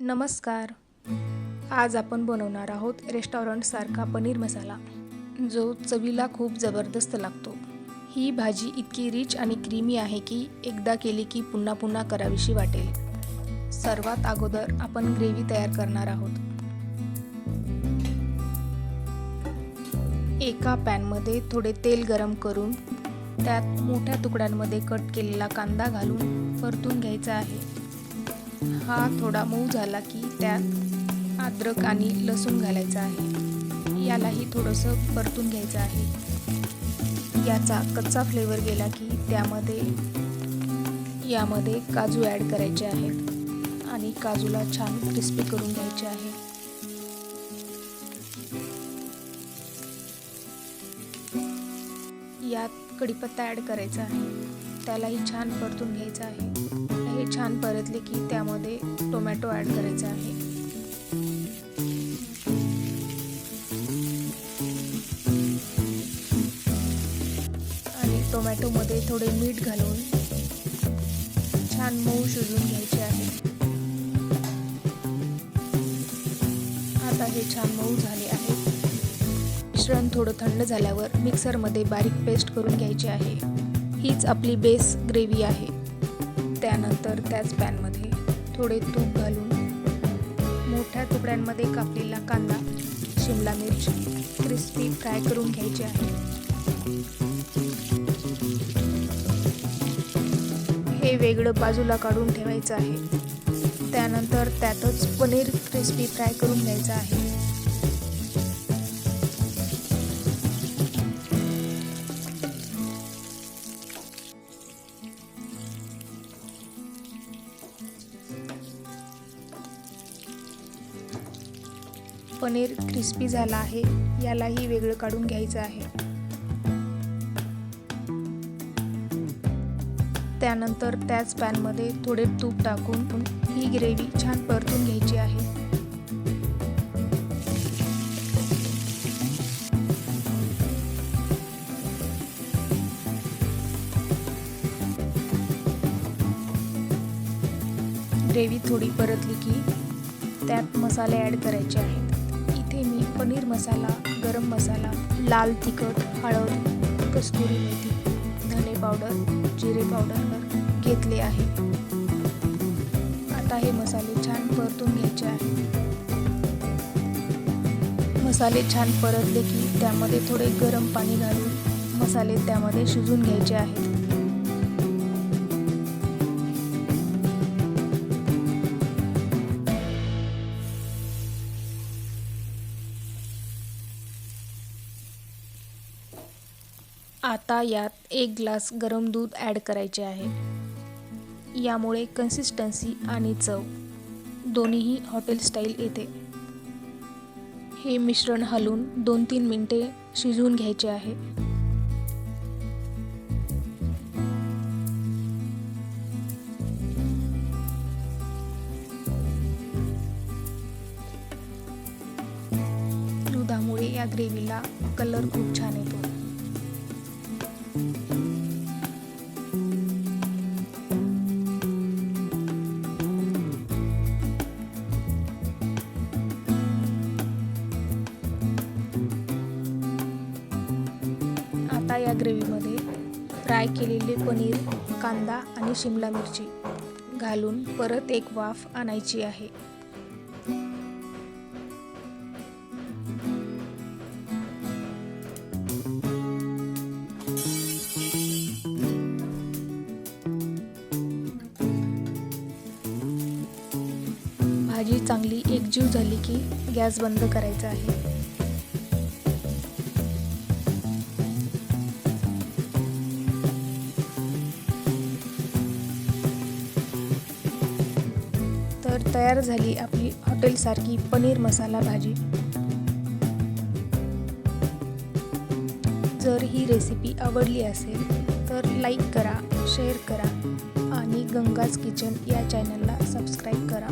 नमस्कार. आज आपण बनवणार आहोत रेस्टॉरंटसारखा पनीर मसाला जो चवीला खूप जबरदस्त लागतो. ही भाजी इतकी रिच आणि क्रीमी आहे की एकदा केली की पुन्हा पुन्हा करावीशी वाटेल. सर्वात अगोदर आपण ग्रेव्ही तयार करणार आहोत. एका पॅनमध्ये थोडे तेल गरम करून त्यात मोठ्या तुकड्यांमध्ये कट केलेला कांदा घालून परतून घ्यायचा आहे. हा थोडा मऊ झाला की त्यात अद्रक आणि लसूण घालायचा आहे. यालाही थोडंसं परतून घ्यायचं आहे. याचा कच्चा फ्लेवर गेला की त्यामध्ये यामध्ये काजू ॲड करायचे आहेत आणि काजूला छान क्रिस्पी करून घ्यायचे आहे. यात कढीपत्ता ॲड करायचा आहे. त्यालाही छान परतून घ्यायचं आहे. हे छान परतले की त्यामध्ये टोमॅटो ॲड करायचा आहे. आणि टोमॅटोमध्ये थोडे मीठ घालून छान मऊ शिजून घ्यायचे आहे. आता हे छान मऊ झाले आहे. मिश्रण थोडं थंड झाल्यावर मिक्सरमध्ये बारीक पेस्ट करून घ्यायची आहे. हीच आपली बेस ग्रेव्ही आहे. त्यानंतर त्याच पॅनमध्ये थोडे तूप घालून मोठ्या तुकड्यांमध्ये कापलेला कांदा शिमला मिरची क्रिस्पी फ्राय करून घ्यायची आहे. हे वेगळं बाजूला काढून ठेवायचं आहे. त्यानंतर त्यातच पनीर क्रिस्पी फ्राय करून घ्यायचं आहे. पनीर क्रिस्पी झाला आहे यालाही वेगळं काढून घ्यायचं आहे. त्यानंतर त्याच पॅनमध्ये थोडे तूप टाकून ही ग्रेव्ही छान परतून घ्यायची आहे. ग्रेव्ही थोडी परतली की त्यात मसाले ॲड करायचे आहेत. इथे मी पनीर मसाला गरम मसाला लाल तिखट हळद कस्तुरी मेथी धने पावडर जिरे पावडर घेतले आहे. आता हे मसाले छान परतून घ्यायचे आहे. मसाले छान परतले की त्यामध्ये थोडे गरम पाणी घालून मसाले त्यामध्ये शिजून घ्यायचे आहेत. आता यात एक ग्लास गरम दूध ॲड करायचे आहे. यामुळे कन्सिस्टन्सी आणि चव दोन्हीही हॉटेल स्टाईल येते. हे मिश्रण हलवून दोन तीन मिनटे शिजवून घ्यायचे आहे. दुधामुळे या ग्रेव्हीला कलर खूप छान येतो. आता या ग्रेव्हीमध्ये फ्राय केलेले पनीर कांदा आणि शिमला मिरची घालून परत एक वाफ आणायची आहे. भाजी चांगली एकजीव झाली की गॅस बंद करायचा आहे. तर तयार झाली आपली हॉटेलसारखी पनीर मसाला भाजी. जर ही रेसिपी आवडली असेल तर लाईक करा शेअर करा आणि गंगाज किचन या चॅनलला सबस्क्राईब करा.